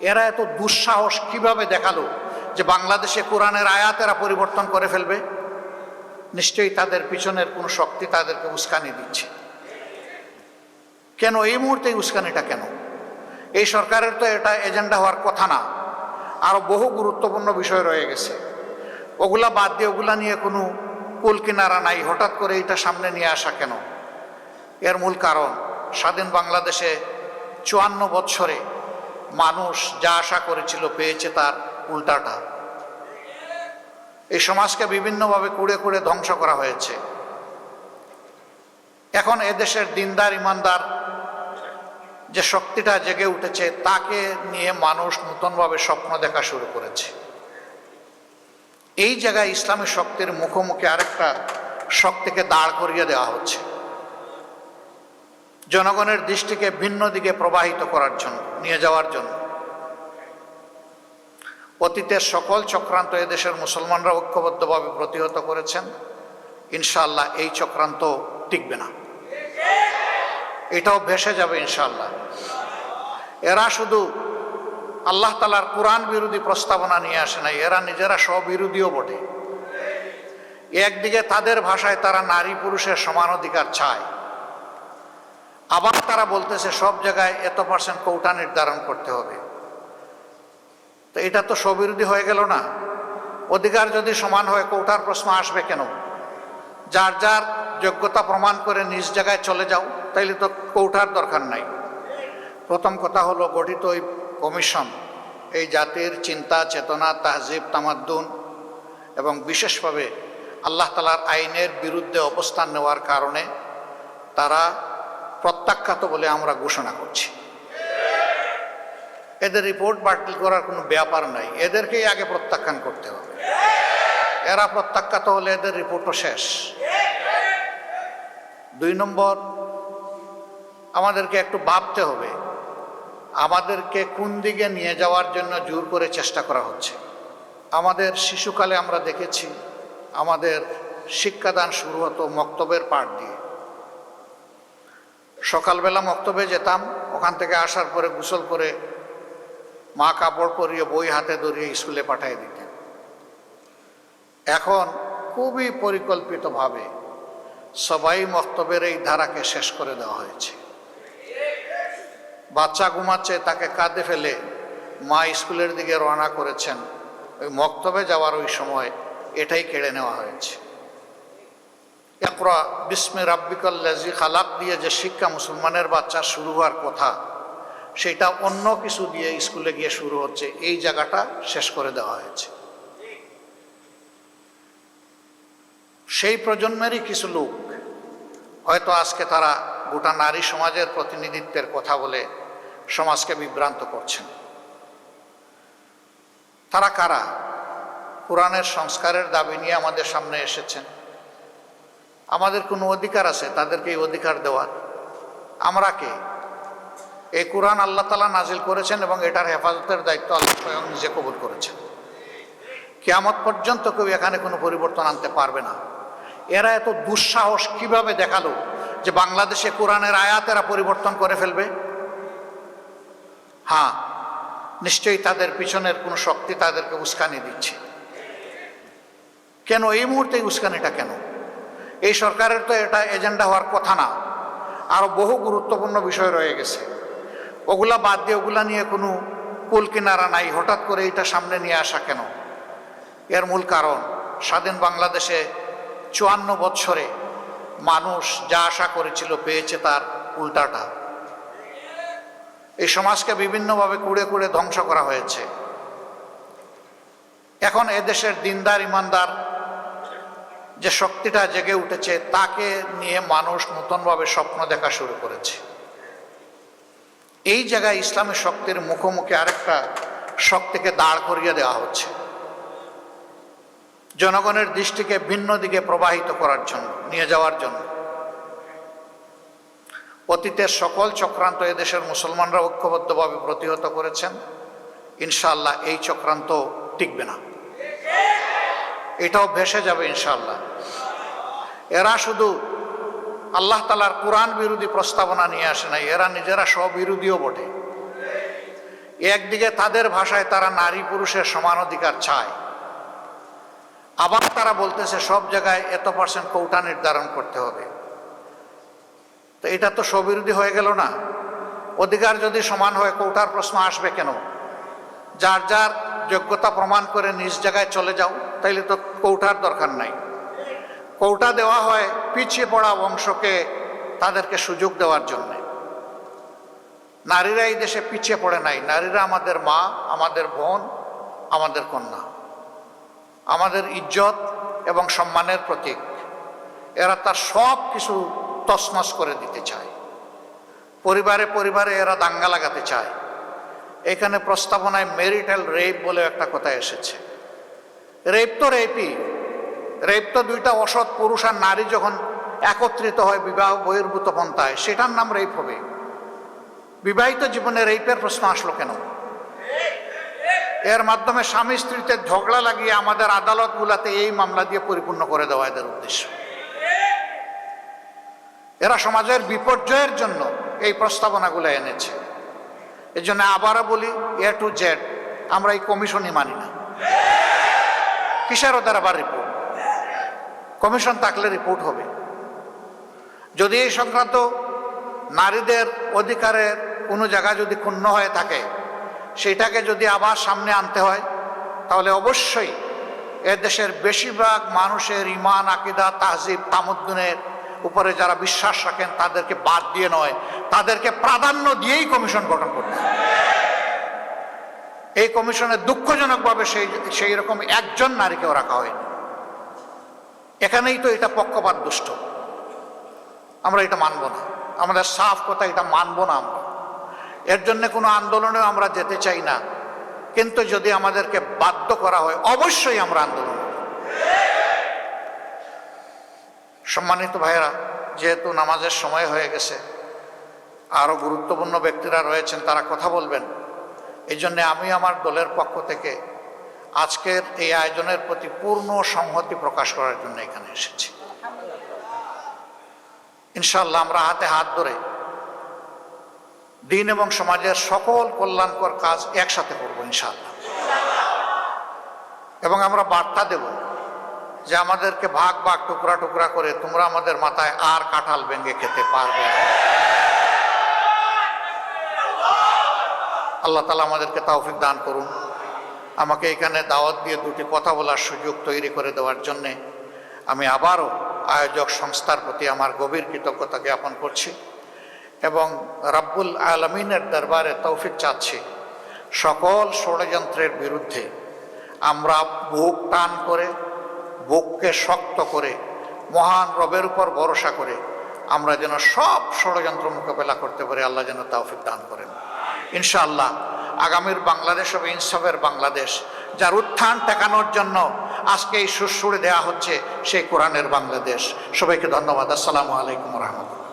এরা এত দুঃসাহস কীভাবে দেখাল যে বাংলাদেশে কোরআনের আয়াত এরা পরিবর্তন করে ফেলবে? নিশ্চয়ই তাদের পিছনের কোনো শক্তি তাদেরকে উস্কানি দিচ্ছে। কেন এই মুহূর্তে উস্কানিটা কেন? এই সরকারের তো এটা এজেন্ডা হওয়ার কথা না। আরও বহু গুরুত্বপূর্ণ বিষয় রয়ে গেছে। ওগুলা বাদ দিয়ে ওগুলা নিয়ে কোনো কুল কিনারা নাই। হঠাৎ করে এটা সামনে নিয়ে আসা কেন? এর মূল কারণ, স্বাধীন বাংলাদেশে চুয়ান্ন বৎসরে মানুষ যা আশা করেছিল পেয়েছে তার উল্টাটা। এই সমাজকে বিভিন্নভাবে কুড়ে কুড়ে ধ্বংস করা হয়েছে। এখন এদেশের দিনদার, ইমানদার যে শক্তিটা জেগে উঠেছে, তাকে নিয়ে মানুষ নতুনভাবে স্বপ্ন দেখা শুরু করেছে। এই জায়গায় ইসলামী শক্তির মুখোমুখি আরেকটা শক্তিকে দাঁড় করিয়ে দেওয়া হচ্ছে। জনগণের দৃষ্টিকে ভিন্ন দিকে প্রবাহিত করার জন্য, নিয়ে যাওয়ার জন্য। অতীতের সকল চক্রান্ত এদেশের মুসলমানরা ঐক্যবদ্ধভাবে প্রতিহত করেছেন। ইনশাল্লাহ এই চক্রান্ত টিকবে না। এটাও ভেসে যাবে ইনশাল্লাহ এরা শুধু আল্লাহ তালার কোরআন বিরোধী প্রস্তাবনা নিয়ে আসে নাই, এরা নিজেরা স্ববিরোধীও বটে। একদিকে তাদের ভাষায় তারা নারী পুরুষের সমান অধিকার চায় আবার তারা বলতেছে, সব জায়গায় এত পার্সেন্ট কৌটা নির্ধারণ করতে হবে। তো এটা তো স্ববিরোধী হয়ে গেল না। অধিকার যদি সমান হয়, কৌটার প্রশ্ন আসবে কেন? যার যার যোগ্যতা প্রমাণ করে নিজ জায়গায় চলে যাও, তাইলে তো কৌটার দরকার নাই। প্রথম কথা হলো গঠিত ওই কমিশন, এই জাতির চিন্তা, চেতনা, তাহজিব, তামাদ্দুন এবং বিশেষভাবে আল্লাহ তালার আইনের বিরুদ্ধে অবস্থান নেওয়ার কারণে তারা প্রত্যাখ্যাত বলে আমরা ঘোষণা করছি। এদের রিপোর্ট বাতিল করার কোনো ব্যাপার নাই। এদেরকেই আগে প্রত্যাখ্যান করতে হবে। এরা প্রত্যাখ্যাত হলে এদের রিপোর্টও শেষ। দুই নম্বর, আমাদেরকে একটু ভাবতে হবে। আমাদেরকে কোন দিকে নিয়ে যাওয়ার জন্য জোর করে চেষ্টা করা হচ্ছে। আমাদের শিশুকালে আমরা দেখেছি, আমাদের শিক্ষাদান শুরু হতো মক্তবের পাঠ দিয়ে। সকালবেলা মক্তবে যেতাম, ওখান থেকে আসার পরে গোসল করে মা কাপড় পরিয়ে বই হাতে ধরিয়ে স্কুলে পাঠিয়ে দিতেন। এখন খুবই পরিকল্পিতভাবে সবাই মক্তবের এই ধারাকে শেষ করে দেওয়া হয়েছে। বাচ্চা ঘুমাচ্ছে, তাকে কাঁদে ফেলে মা স্কুলের দিকে রওনা করেছেন। ওই মক্তবে যাওয়ার ওই সময় এটাই কেড়ে নেওয়া হয়েছে। একরা বিস্মে রাব্বিকাল্লাজি খালাক দিয়ে যে শিক্ষা মুসলমানের বাচ্চা শুরু হওয়ার কথা, সেটা অন্য কিছু দিয়ে স্কুলে গিয়ে শুরু হচ্ছে, এই জায়গাটা শেষ করে দেওয়া হয়েছে। সেই প্রজন্মেরই কিছু লোক, হয়তো আজকে তারা গোটা নারী সমাজের প্রতিনিধিত্বের কথা বলে সমাজকে বিভ্রান্ত করছেন। তারা কারা? কোরআনের সংস্কারের দাবি নিয়ে আমাদের সামনে এসেছেন। আমাদের কোনো অধিকার আছে, তাদেরকে এই অধিকার দেওয়ার আমরা কে? এই কোরআন আল্লাহ তালা নাজিল করেছেন এবং এটার হেফাজতের দায়িত্ব আল্লাহ স্বয়ং নিজে কবুল করেছেন। কেয়ামত পর্যন্ত কেউ এখানে কোনো পরিবর্তন আনতে পারবে না। এরা এত দুঃসাহস কীভাবে দেখাল যে বাংলাদেশে কোরআনের আয়াত এরা পরিবর্তন করে ফেলবে? হ্যাঁ নিশ্চয়ই তাদের পিছনের কোনো শক্তি তাদেরকে উস্কানি দিচ্ছে। কেন এই মুহূর্তে উস্কানিটা কেন? এই সরকারের তো এটা এজেন্ডা হওয়ার কথা না। আরও বহু গুরুত্বপূর্ণ বিষয় রয়ে গেছে। ওগুলা বাদ দিয়ে ওগুলা নিয়ে কোনো কুল কিনারা নাই। হঠাৎ করে এটা সামনে নিয়ে আসা কেন? এর মূল কারণ, স্বাধীন বাংলাদেশে চুয়ান্ন বৎসরে মানুষ যা আশা করেছিল পেয়েছে তার উল্টাটা। এই সমাজকে বিভিন্নভাবে কুড়ে কুড়ে ধ্বংস করা হয়েছে। এখন এদেশের দিনদার, ইমানদার যে শক্তিটা জেগে উঠেছে, তাকে নিয়ে মানুষ নতুনভাবে স্বপ্ন দেখা শুরু করেছে। এই জায়গায় ইসলামী শক্তির মুখোমুখি আরেকটা শক্তিকে দাঁড় করিয়ে দেওয়া হচ্ছে। জনগণের দৃষ্টিকে ভিন্ন দিকে প্রবাহিত করার জন্য, নিয়ে যাওয়ার জন্য। অতীতের সকল চক্রান্ত এদেশের মুসলমানরা ঐক্যবদ্ধভাবে প্রতিহত করেছেন। ইনশাআল্লাহ এই চক্রান্ত টিকবে না। এটাও ভেসে যাবে ইনশাল্লাহ এরা শুধু আল্লাহ তালার কোরআন বিরোধী প্রস্তাবনা নিয়ে আসে নাই, এরা নিজেরা স্ববিরোধীও বটে। একদিকে তাদের ভাষায় তারা নারী পুরুষের সমান অধিকার চায়, আবার তারা বলতেছে সব জায়গায় এত পার্সেন্ট কৌটা নির্ধারণ করতে হবে। তো এটা তো স্ববিরোধী হয়ে গেল না। অধিকার যদি সমান হয় কৌটার প্রশ্ন আসবে কেন? যার যার যোগ্যতা প্রমাণ করে নিজ জায়গায় চলে যাও, তাইলে তো কৌটার দরকার নাই। কৌটা দেওয়া হয় পিছিয়ে পড়া বংশকে তাদেরকে সুযোগ দেওয়ার জন্যে। নারীরা এই দেশে পিছিয়ে পড়ে নাই। নারীরা আমাদের মা, আমাদের বোন, আমাদের কন্যা। আমাদের ইজ্জত এবং সম্মানের প্রতীক। এরা তার সব কিছু তছনছ করে দিতে চায়। পরিবারে পরিবারে এরা দাঙ্গা লাগাতে চায়। এখানে প্রস্তাবনায় মেরিটাল রেপ বলে একটা কথা এসেছে। রেপ তো রেপই রেপ তো দুইটা অসৎ পুরুষ আর নারী যখন একত্রিত হয়, বিবাহ বহির্ভূত পন্থায়, সেটার নাম রেপ হবে। বিবাহিত জীবনে রেপের প্রশ্ন আসলো কেন? এর মাধ্যমে স্বামী স্ত্রীতে ঝগড়া লাগিয়ে আমাদের আদালতগুলাতে এই মামলা দিয়ে পরিপূর্ণ করে দেওয়া এদের উদ্দেশ্য। এরা সমাজের বিপর্যয়ের জন্য এই প্রস্তাবনাগুলো এনেছে। এই জন্য আবারও বলি এ টু জেড আমরা এই কমিশনই মানি না। কিসের ওদের আবার রিপোর্ট কমিশন থাকলে রিপোর্ট হবে। যদি এই সংক্রান্ত নারীদের অধিকারের কোনো জায়গা যদি ক্ষুণ্ণ হয়ে থাকে, সেটাকে যদি আবার সামনে আনতে হয়, তাহলে অবশ্যই এ দেশের বেশিরভাগ মানুষের ইমান আকিদা, তাহজিব, তামুদ্দিনের উপরে যারা বিশ্বাস রাখেন, তাদেরকে বাদ দিয়ে নয়, তাদেরকে প্রাধান্য দিয়েই কমিশন গঠন করতে এই কমিশনে দুঃখজনকভাবে সেই সেই রকম একজন নারীকেও রাখা হয়নি। এখানেই তো এটা পক্ষপাত দুষ্ট। আমরা এটা মানব না। আমাদের সাফ কথা এটা মানব না আমরা। এর জন্য কোনো আন্দোলনেও আমরা যেতে চাই না। কিন্তু যদি আমাদেরকে বাধ্য করা হয়, অবশ্যই আমরা আন্দোলন করব। সম্মানিত ভাইয়েরা, যেহেতু নামাজের সময় হয়ে গেছে আরও গুরুত্বপূর্ণ ব্যক্তিরা রয়েছেন, তারা কথা বলবেন। এই জন্যে আমি আমার দলের পক্ষ থেকে আজকের এই আয়োজনের প্রতি পূর্ণ সংহতি প্রকাশ করার জন্য এখানে এসেছি। ইনশাল্লাহ আমরা হাতে হাত ধরে দিন এবং সমাজের সকল কল্যাণকর কাজ একসাথে করব ইনশাল্লাহ এবং আমরা বার্তা দেব যে আমাদেরকে ভাগ ভাগ টুকরা টুকরা করে তোমরা আমাদের মাথায় আর কাঁঠাল ভেঙে খেতে পারবে আল্লাহ তালা আমাদেরকে তৌফিক দান করুন। আমাকে এখানে দাওয়াত দিয়ে দুটি কথা বলার সুযোগ তৈরি করে দেওয়ার জন্যে আমি আবারও আয়োজক সংস্থার প্রতি আমার গভীর কৃতজ্ঞতা জ্ঞাপন করছি এবং রাব্বুল আলমিনের দরবারে তৌফিক চাচ্ছি সকল ষড়যন্ত্রের বিরুদ্ধে। আমরা বুক টান করে বুককে শক্ত করে, মহান রবের উপর ভরসা করে আমরা যেন সব ষড়যন্ত্র মোকাবেলা করতে পারি, আল্লাহ যেন তাওফিক দান করেন। ইনশাআল্লাহ আগামীর বাংলাদেশ হবে ইনসাফের বাংলাদেশ, যার উত্থান টেকানোর জন্য আজকে এই সুরসুরে দেওয়া হচ্ছে সেই কোরআনের বাংলাদেশ। সবাইকে ধন্যবাদ। আসসালামু আলাইকুম রহমতুল্লাহ।